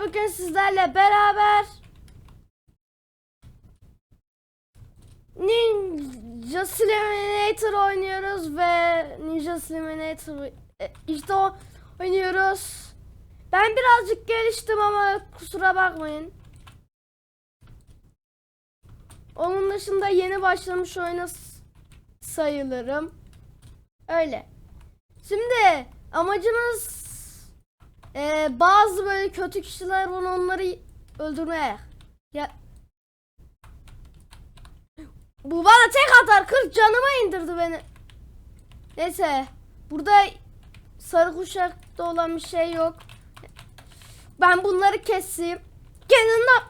bugün sizlerle beraber Ninja Sliminator oynuyoruz ve Ninja Sliminator e, işte o oynuyoruz. Ben birazcık geliştim ama kusura bakmayın. Onun dışında yeni başlamış oyuna sayılırım. Öyle. Şimdi amacımız ee, bazı böyle kötü kişiler var onları öldürmeye. Ya bu bana tek atar 40 canıma indirdi beni. Neyse burada sarı kuşakta olan bir şey yok. Ben bunları keseyim. Gelin lan.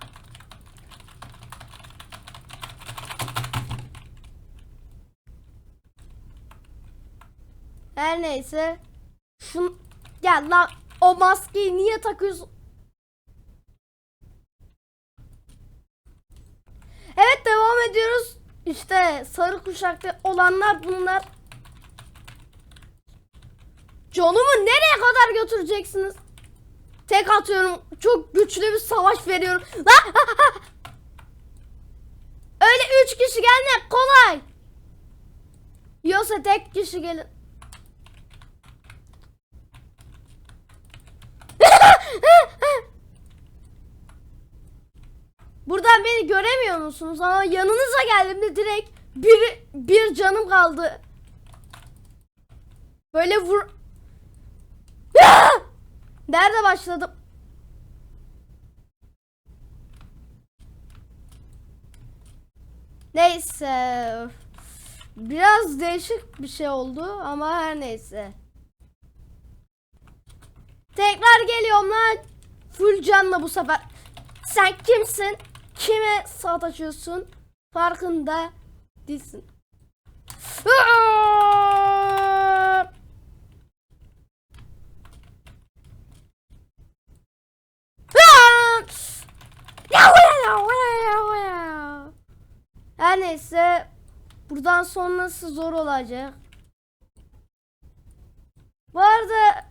Her neyse. Şun gel lan o maskeyi niye takıyorsun? Evet devam ediyoruz. İşte sarı kuşakta olanlar bunlar. Canımı nereye kadar götüreceksiniz? Tek atıyorum. Çok güçlü bir savaş veriyorum. Lan! Öyle üç kişi gelmek kolay. Yoksa tek kişi gelin. Buradan beni göremiyor musunuz? Ama yanınıza geldiğimde direkt bir, bir canım kaldı. Böyle vur... Nerede başladım? Neyse. Biraz değişik bir şey oldu ama her neyse. Tekrar geliyorum lan. Full canla bu sefer. Sen kimsin? Kime saat açıyorsun? Farkında değilsin. Her neyse buradan sonrası zor olacak. Bu arada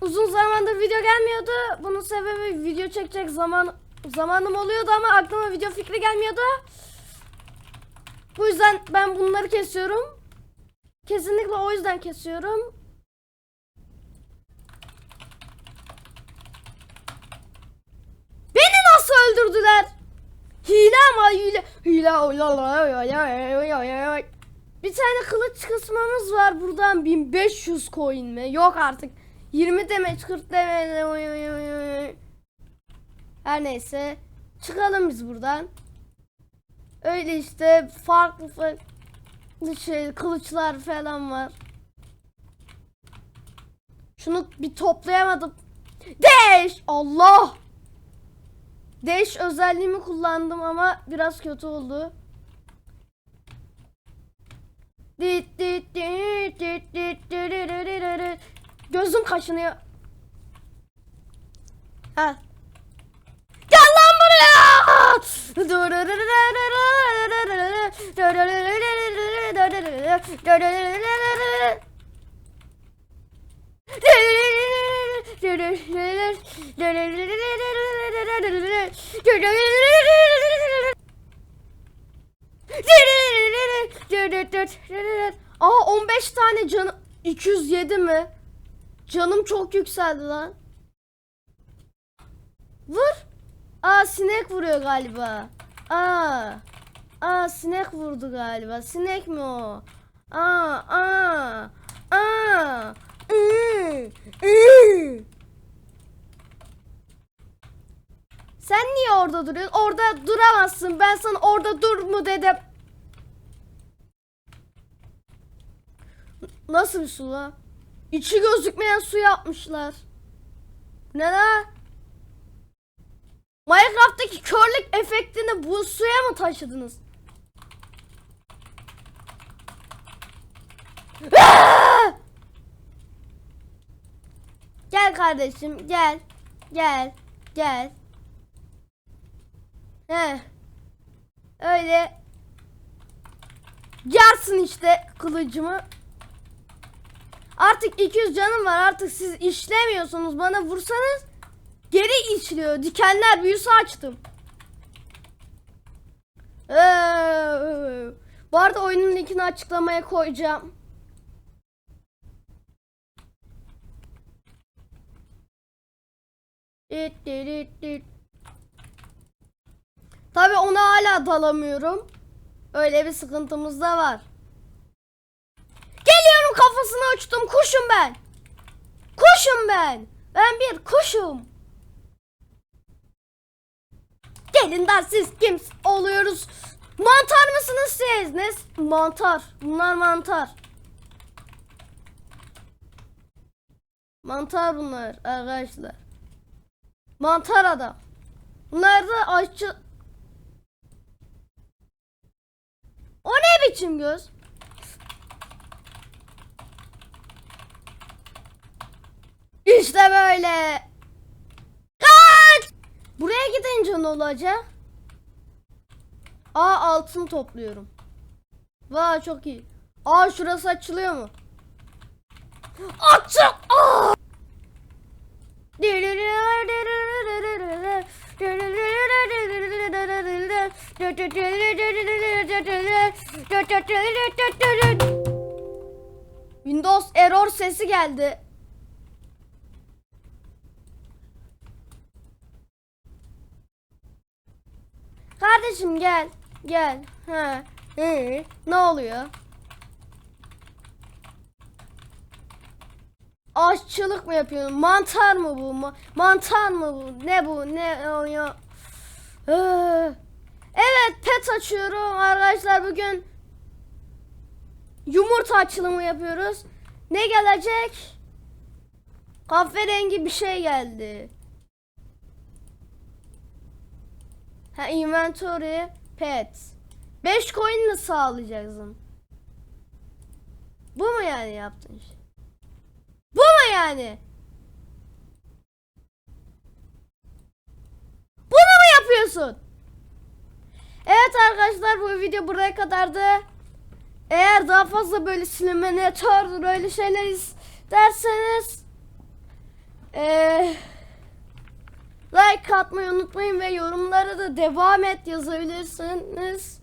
uzun zamandır video gelmiyordu. Bunun sebebi video çekecek zaman zamanım oluyordu ama aklıma video fikri gelmiyordu. Bu yüzden ben bunları kesiyorum. Kesinlikle o yüzden kesiyorum. Beni nasıl öldürdüler? Hile ama hile. Hile. Bir tane kılıç kısmamız var buradan 1500 coin mi? Yok artık. 20 demeç 40 demeç. Her neyse. Çıkalım biz buradan. Öyle işte farklı farklı şey kılıçlar falan var. Şunu bir toplayamadım. Deş! Allah! Deş özelliğimi kullandım ama biraz kötü oldu. Gözüm kaşınıyor. Ha Aa 15 tane canım 207 mi? Canım çok yükseldi lan. Vur. Aa sinek vuruyor galiba. Aa. Aa sinek vurdu galiba. Sinek mi o? Aa aa. Aa. Iı, ıı. Sen niye orada duruyorsun? Orada duramazsın. Ben sana orada dur mu dedim. Nasıl bir su la? İçi gözükmeyen su yapmışlar. Ne la? Minecraft'taki körlük efektini bu suya mı taşıdınız? Gel kardeşim gel. Gel. Gel. He. Öyle. Yarsın işte kılıcımı. Artık 200 canım var. Artık siz işlemiyorsunuz. Bana vursanız Geri içiliyor. Dikenler büyüsü açtım. Ee, bu arada oyunun linkini açıklamaya koyacağım. Dit dit dit dit. Tabii ona hala dalamıyorum. Öyle bir sıkıntımız da var. Geliyorum kafasına uçtum. Kuşum ben. Kuşum ben. Ben bir kuşum. Gelin de siz kim oluyoruz? Mantar mısınız siz? Ne? Mantar. Bunlar mantar. Mantar bunlar arkadaşlar. Mantar adam. Bunlar da aşçı... O ne biçim göz? İşte böyle. Kaç! Buraya ne olacak? Aa altın topluyorum. Vay çok iyi. Aa şurası açılıyor mu? Açıl! Aa! Windows error sesi geldi. Kardeşim gel. Gel. Ha. Hı. Ne oluyor? Aşçılık mı yapıyorsun? Mantar mı bu? Ma- mantar mı bu? Ne bu? Ne o ya? Ee, Evet pet açıyorum arkadaşlar bugün yumurta açılımı yapıyoruz. Ne gelecek? Kahverengi bir şey geldi. Ha inventory pet. 5 coin mi sağlayacaksın? Bu mu yani yaptığın şey? Bu mu yani? Bunu mu yapıyorsun? Evet arkadaşlar bu video buraya kadardı. Eğer daha fazla böyle simülatör böyle şeyler isterseniz eee like atmayı unutmayın ve yorumlara da devam et yazabilirsiniz.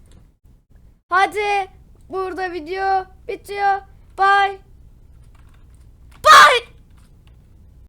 Hadi burada video bitiyor. Bye.